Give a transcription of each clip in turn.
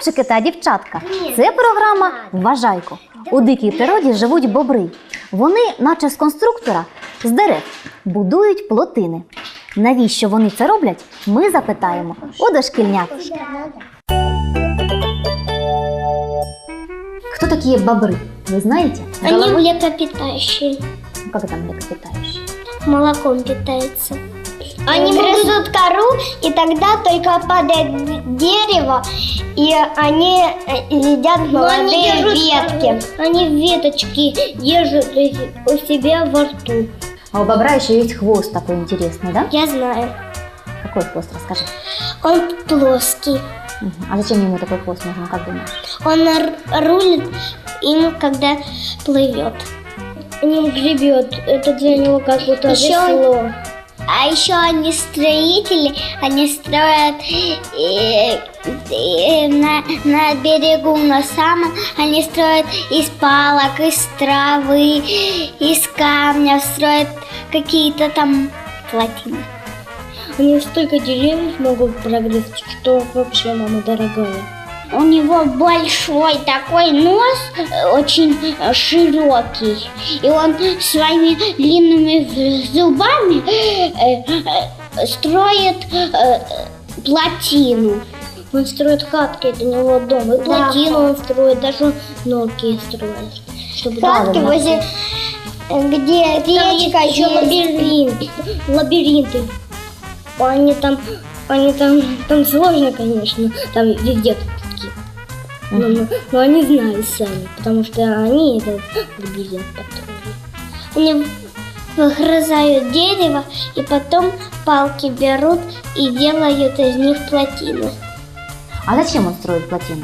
Привіт, хлопчики та дівчатка! Це програма Вважайко. У дикій природі живуть бобри. Вони, наче з конструктора, з дерев, будують плотини. Навіщо вони це роблять? Ми запитаємо у дошкільнят. Кто такие бобры? Вы знаете? Они Головой? млекопитающие. Ну, Как это млекопитающие? Молоком питаются. Они грызут кору, и тогда только падает дерево, и они э, едят молодые ветки. Они веточки держат у себя во рту. А у бобра еще есть хвост такой интересный, да? Я знаю. Какой хвост, расскажи. Он плоский. А зачем ему такой хвост нужен, как думаешь? Он рулит им, когда плывет. Не гребет. Это для него как будто весло. А еще они строители, они строят э, э, на, на берегу, на самом, они строят из палок, из травы, из камня, строят какие-то там плотины. Они столько деревьев могут прогрызть, что вообще, мама дорогая. У него большой такой нос, э, очень э, широкий, и он своими длинными зубами э, строит плотину. Он строит хатки для него дом, и плотину он строит, даже норки строит. Чтобы Хатки возле- где речка, еще лабиринт, лабиринты. Они там, они там, там сложно, конечно, там везде. Но, но- но они знают сами, потому что они этот лабиринт построили. Они выгрызают дерево и потом палки берут и делают из них плотины. А зачем он строит плотину?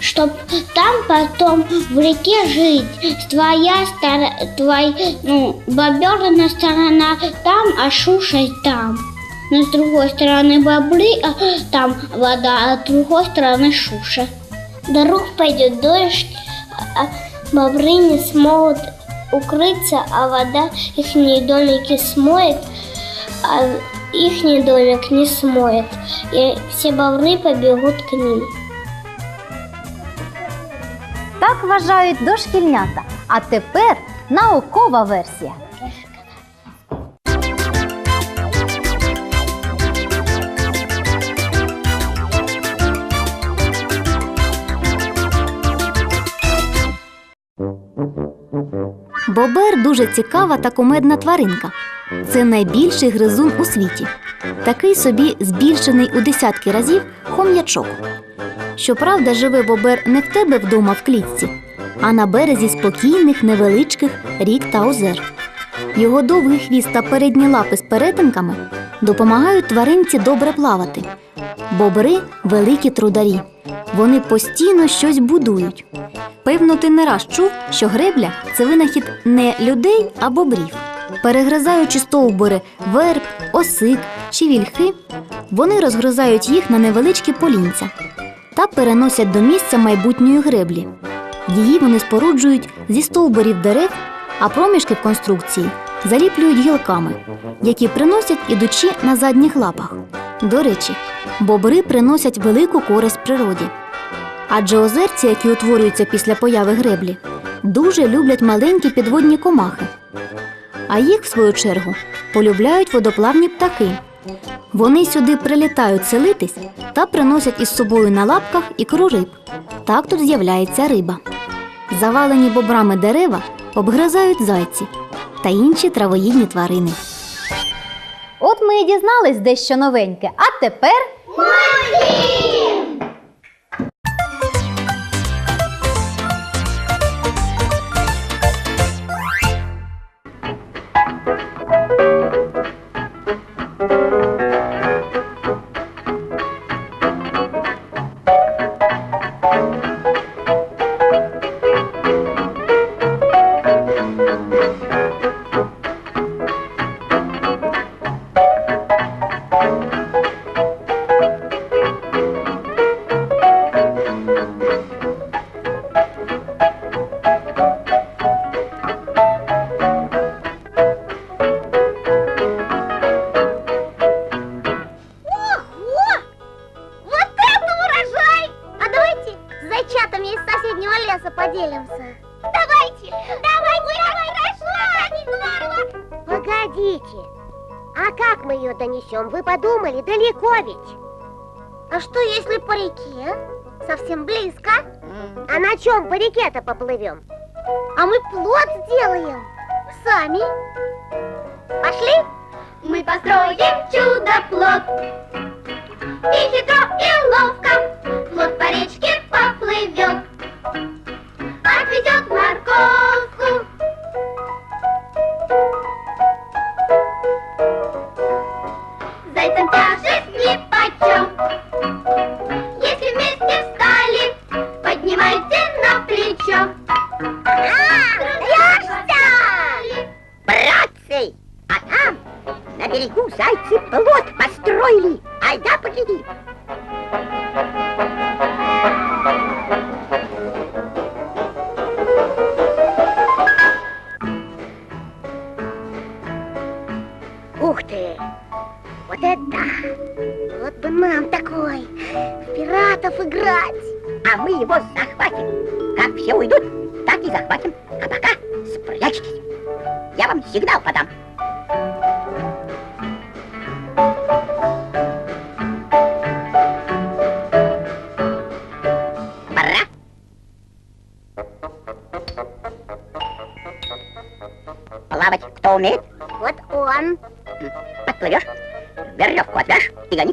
Чтоб там потом в реке жить. Твоя сторона, твой, ну, боберная сторона там, а шуша там. Но с другой стороны бобры, а там вода, а с другой стороны шуша. Вдруг пойдет дождь, а бобры не смогут укрыться, а вода их домики смоет, а их домик не смоет. И все бобры побегут к ним. Так вважають дошкільнята. А тепер наукова версія. Бобер дуже цікава та кумедна тваринка. Це найбільший гризун у світі. Такий собі збільшений у десятки разів хом'ячок. Щоправда, живе бобер не в тебе вдома в клітці, а на березі спокійних невеличких рік та озер. Його довгий хвіст та передні лапи з перетинками допомагають тваринці добре плавати. Бобри великі трударі. Вони постійно щось будують. Певно, ти не раз чув, що гребля це винахід не людей, а бобрів. Перегризаючи стовбури верб, осик чи вільхи, вони розгризають їх на невеличкі полінця та переносять до місця майбутньої греблі. Її вони споруджують зі стовбурів дерев, а проміжки в конструкції заліплюють гілками, які приносять ідучи на задніх лапах. До речі, бобри приносять велику користь природі. Адже озерці, які утворюються після появи греблі, дуже люблять маленькі підводні комахи. А їх, в свою чергу, полюбляють водоплавні птахи. Вони сюди прилітають селитись та приносять із собою на лапках ікру риб. Так тут з'являється риба. Завалені бобрами дерева обгризають зайці та інші травоїдні тварини. От ми і дізнались дещо новеньке. А тепер поделимся. Давайте, давайте, давай, хорошо, здорово. Погодите, а как мы ее донесем? Вы подумали, далеко ведь. А что, если по реке? Совсем близко. А на чем по реке-то поплывем? А мы плод сделаем сами. Пошли? Мы построим чудо-плод. И хитро зайцы плод построили. Айда погляди. Ух ты! Вот это да! Вот бы нам такой! Пиратов играть! А мы его захватим. Как все уйдут, так и захватим. А пока спрячьтесь. Я вам сигнал подам. Кто умеет? Вот он! Подплывешь, веревку отвяжь и гони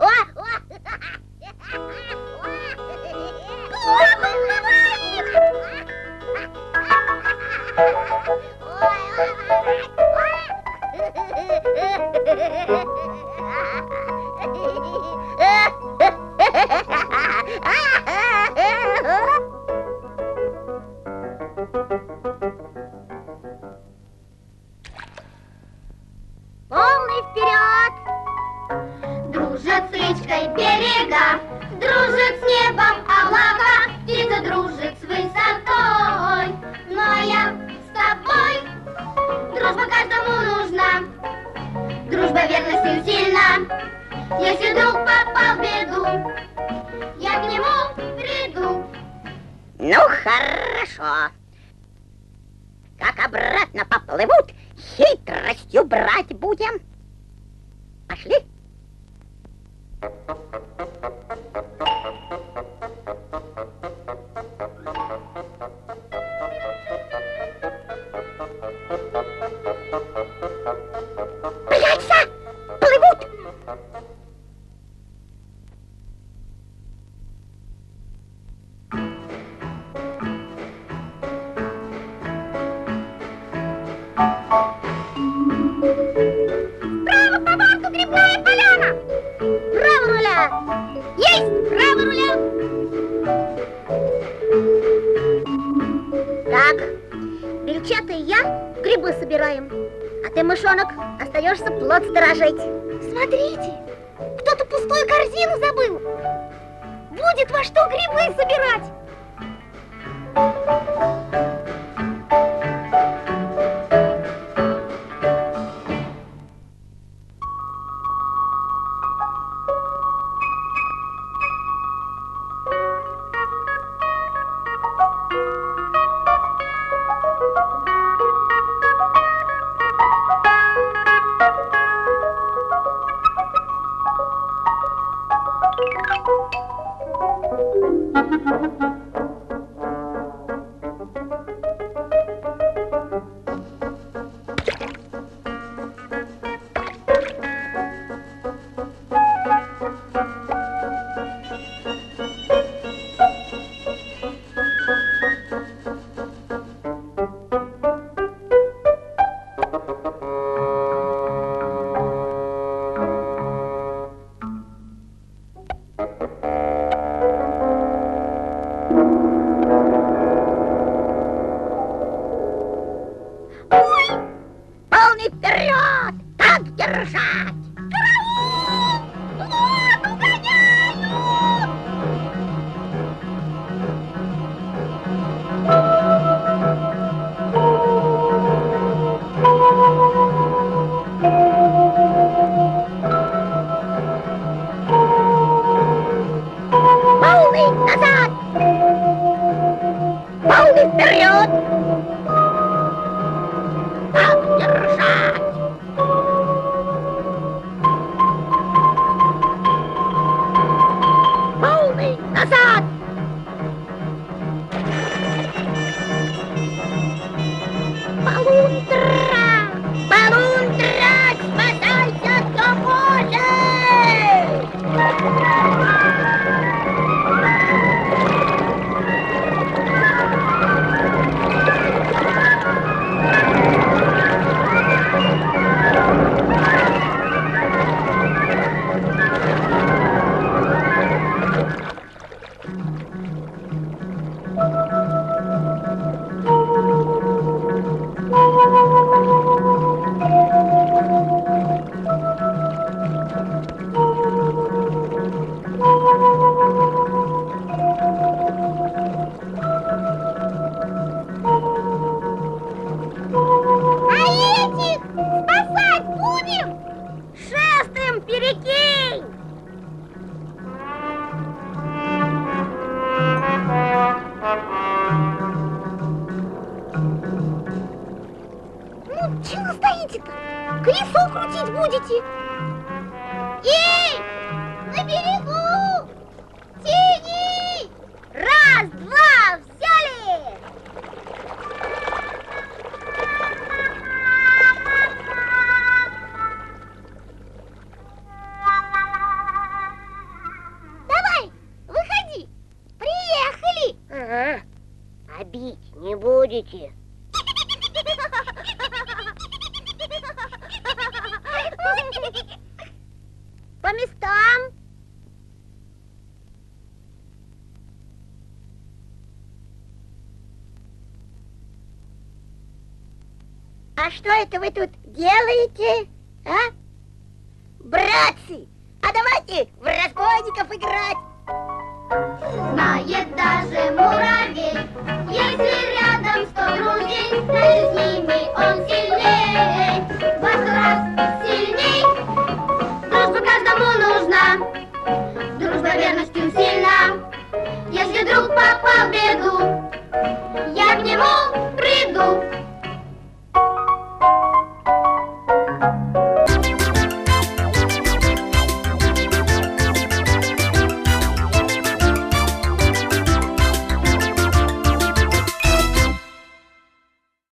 Ну, хорошо. Как обратно поплывут, хитростью брать будем. Пошли. Прячься! Остаешься плод сторожить. Смотрите, кто-то пустую корзину забыл. Будет во что грибы собирать. Будете? По местам. А что это вы тут делаете, а? Братцы, а давайте в разбойников играть. Знает даже муравей, если друзей, значит с он сильнее, сто раз.